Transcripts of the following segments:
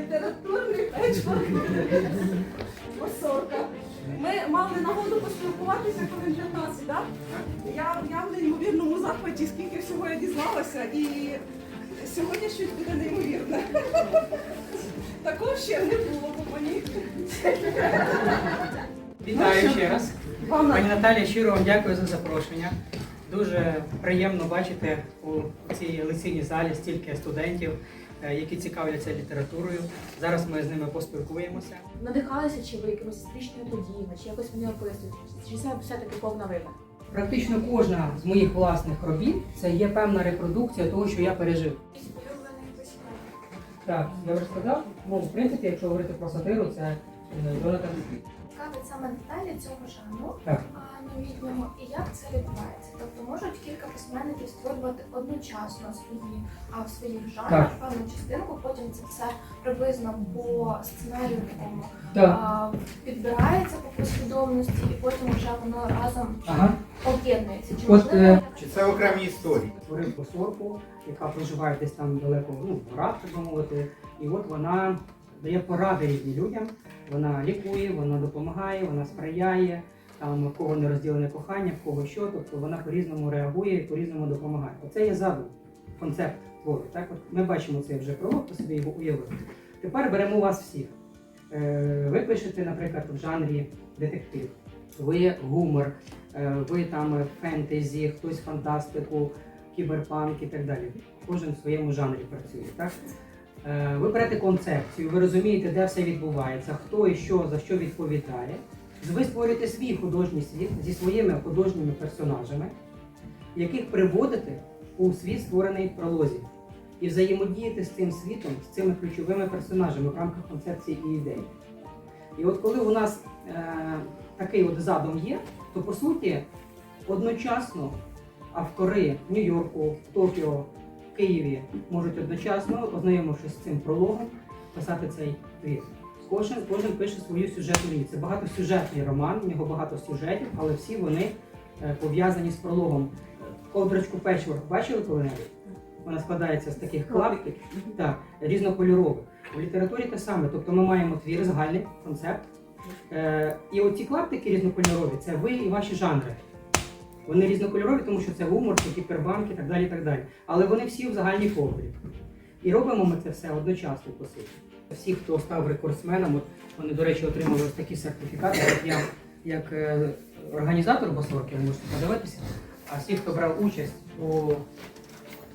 літературний печворк Босорка. Ми мали нагоду поспілкуватися коли 15, так? Я, я в неймовірному захваті, скільки всього я дізналася, і сьогодні щось буде неймовірне. Такого ще не було по мені. Вітаю ще раз. Пані Наталія, щиро вам дякую за запрошення. Дуже приємно бачити у цій лекційній залі стільки студентів, е, які цікавляться літературою. Зараз ми з ними поспілкуємося. Надихалися чи ви якимись історичними подіями, чи якось вони описують, чи це все-таки повна вина? Практично кожна з моїх власних робіт це є певна репродукція того, що я пережив. Так, я вже сказав. Ну, в принципі, якщо говорити про сатиру, це е, Джонатан Світ. Цікавить саме деталі цього жанру, Так. новітнього, і як це відбувається. Тобто можуть кілька письменників створювати одночасно свої, а в своїх жанрах певну частинку, потім це все приблизно по сценарію такому Так. підбирається по послідовності, і потім вже воно разом Ага. об'єднується. Чи От, можливо е. Чи це окремі історії? створив посорку, яка проживає десь там далеко, ну, в горах, так би мовити. І от вона дає поради різні людям. Вона лікує, вона допомагає, вона сприяє, там в кого не розділене кохання, в кого що. Тобто вона по-різному реагує і по-різному допомагає. Оце є задум, концепт твору. Так, от ми бачимо цей вже пролог, то собі його уявив. Тепер беремо вас всіх. Е, Ви пишете, наприклад, в жанрі детектив, ви гумор, е, ви там фентезі, хтось фантастику, кіберпанк і так далі. Кожен в своєму жанрі працює. Так? Е, Ви берете концепцію, ви розумієте, де все відбувається, хто і що за що відповідає. Ви створюєте свій художній світ зі своїми художніми персонажами, яких приводите у світ, створений пролозі. І взаємодіяти з цим світом, з цими ключовими персонажами в рамках концепції і ідеї. І от коли у нас е, такий от задум є, то по суті одночасно автори Нью-Йорку, Токіо, в Києві можуть одночасно, ознайомившись з цим прологом, писати цей твір. Кожен, кожен пише свою сюжетну лінію. Це багатосюжетний роман, в нього багато сюжетів, але всі вони е, пов'язані з прологом. Ковдрочку печворк бачили коли-небудь? Вона складається з таких клавіків, так, різнокольорових. У літературі те саме, тобто ми маємо твір, загальний концепт. Е, і оці клаптики різнокольорові це ви і ваші жанри. Вони різнокольорові, тому що це гумор, це кібербанк і так далі. так далі. Але вони всі в загальній ковдрі. І робимо ми це все одночасно, по суті. Всі, хто став рекордсменом, от вони, до речі, отримали ось такі сертифікати. От я, як е, організатор Босорки, ви можете подивитися, а всі, хто брав участь у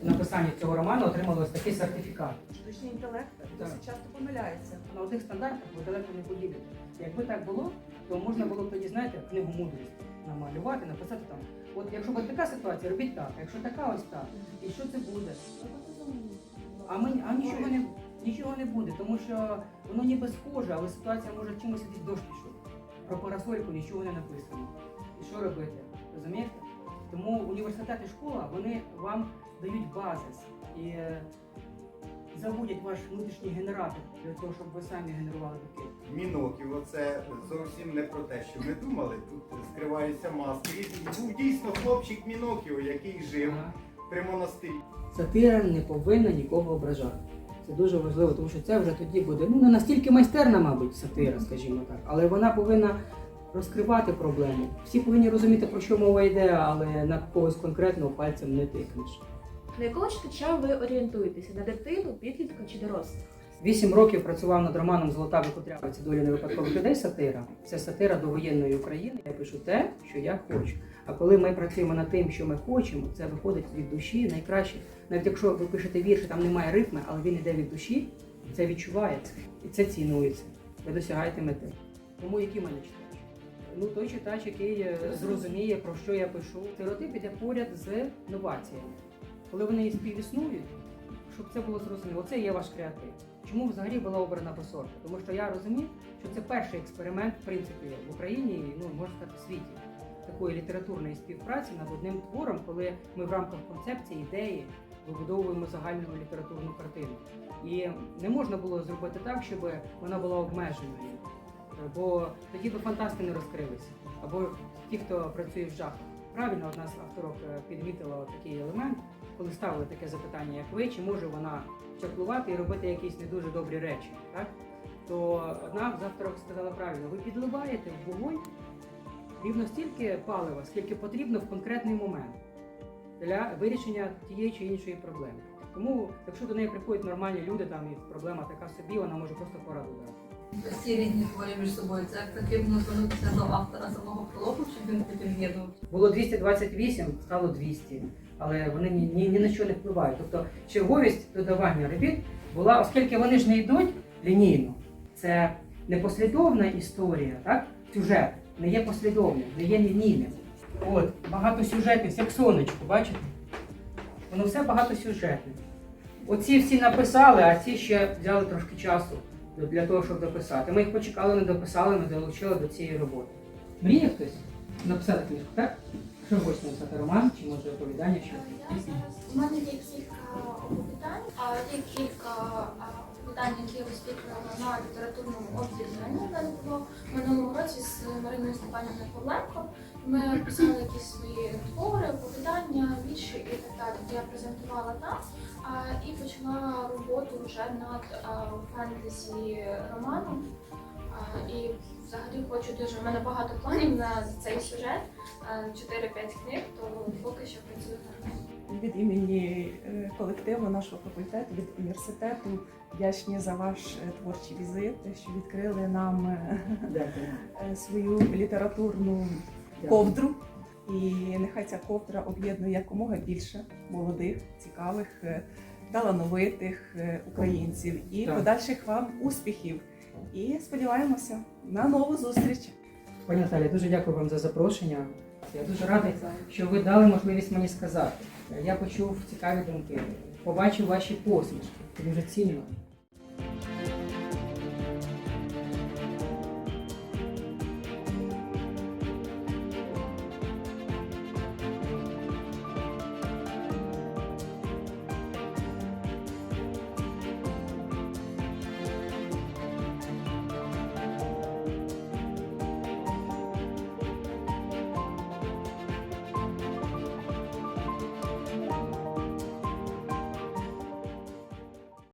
написанні цього роману, отримали ось такий сертифікат. Штучний інтелект досить часто помиляється. На одних стандартах ви далеко не поїдете. Якби так було, то можна було б тоді, знаєте, книгу мудрості намалювати, написати там. От якщо буде така ситуація, робіть так, якщо така ось так. І що це буде? А ми а нічого не нічого не буде, тому що воно ніби схоже, але ситуація може чимось якийсь дощ пішов. Про парасольку нічого не написано. І що робити? Розумієте? Тому університет і школа вони вам дають базис і заводять ваш внутрішній генератор для того, щоб ви самі генерували думки. Міноків, оце зовсім не про те, що ми думали. Тут скриваються маски. І був дійсно хлопчик Міноків, який жив Ага. при монастирі. Сатира не повинна нікого ображати. Це дуже важливо, тому що це вже тоді буде ну не настільки майстерна, мабуть, сатира, скажімо так, але вона повинна розкривати проблему. Всі повинні розуміти, про що мова йде, але на когось конкретного пальцем не тикнеш. На якого читача ви орієнтуєтеся? На дитину, підлітка чи дорослого? Вісім років працював над романом Золота викутрявиця долі невипадкових людей сатира. Це сатира до воєнної України. Я пишу те, що я хочу. А коли ми працюємо над тим, що ми хочемо, це виходить від душі найкраще. Навіть якщо ви пишете вірші, там немає ритми, але він йде від душі, це відчувається і це цінується. Ви досягаєте мети. Тому в мене читач? Ну той читач, який е, зрозуміє, про що я пишу. Стереотип іде поряд з новаціями. Коли вони співіснують, щоб це було зрозуміло, це є ваш креатив. Чому взагалі була обрана посорка? Тому що я розумів, що це перший експеримент, в принципі, в Україні, ну можна сказати, в світі такої літературної співпраці над одним твором, коли ми в рамках концепції, ідеї вибудовуємо загальну літературну картину. І не можна було зробити так, щоб вона була обмеженою, бо тоді би фантасти не розкрилися. Або ті, хто працює в жахах. Правильно, одна з авторок е, підмітила такий елемент, коли ставили таке запитання, як ви, чи може вона чаклувати і робити якісь не дуже добрі речі, так? То одна з авторок сказала правильно, ви підливаєте в вогонь рівно стільки палива, скільки потрібно в конкретний момент для вирішення тієї чи іншої проблеми. Тому, якщо до неї приходять нормальні люди, там і проблема така собі, вона може просто пораду дати. Всі різні творі між собою. Це потрібно звернутися до автора самого прологу, щоб він потім з'єднував. Було 228, стало 200, але вони ні, ні, ні на що не впливають. Тобто черговість додавання робіт була, оскільки вони ж не йдуть лінійно, це непослідовна історія, так? Сюжет не є послідовним, не є лінійним. От, багатосюжетність, як сонечко, бачите? Воно все багатосюжетне. Оці всі написали, а ці ще взяли трошки часу для того, щоб дописати. Ми їх почекали, не дописали, не долучили до цієї роботи. Мріє хтось написати книжку, так? Що ви хочете написати роман чи може оповідання, що у мене є кілька оповідань, а є кілька а, оповідань, які я висвітлювала на літературному об'єднанні. У в минулому році з Мариною Степанівною Павленко. Ми писали якісь свої твори, оповідання, вірші і так далі. Я презентувала там і почала роботу вже над фентезі романом. І взагалі хочу дуже. У мене багато планів на цей сюжет. 4-5 книг, то поки що працюю над ним. Від імені е, колективу нашого факультету, від університету вдячні за ваш е, творчий візит, що відкрили нам е, Дякую. свою літературну ковдру. І нехай ця ковдра об'єднує якомога більше молодих, цікавих, талановитих українців і Так. подальших вам успіхів. І сподіваємося на нову зустріч. Пані Наталі, дуже дякую вам за запрошення. Я дуже радий, що ви дали можливість мені сказати. Я почув цікаві думки, побачив ваші посмішки. Це дуже цінно.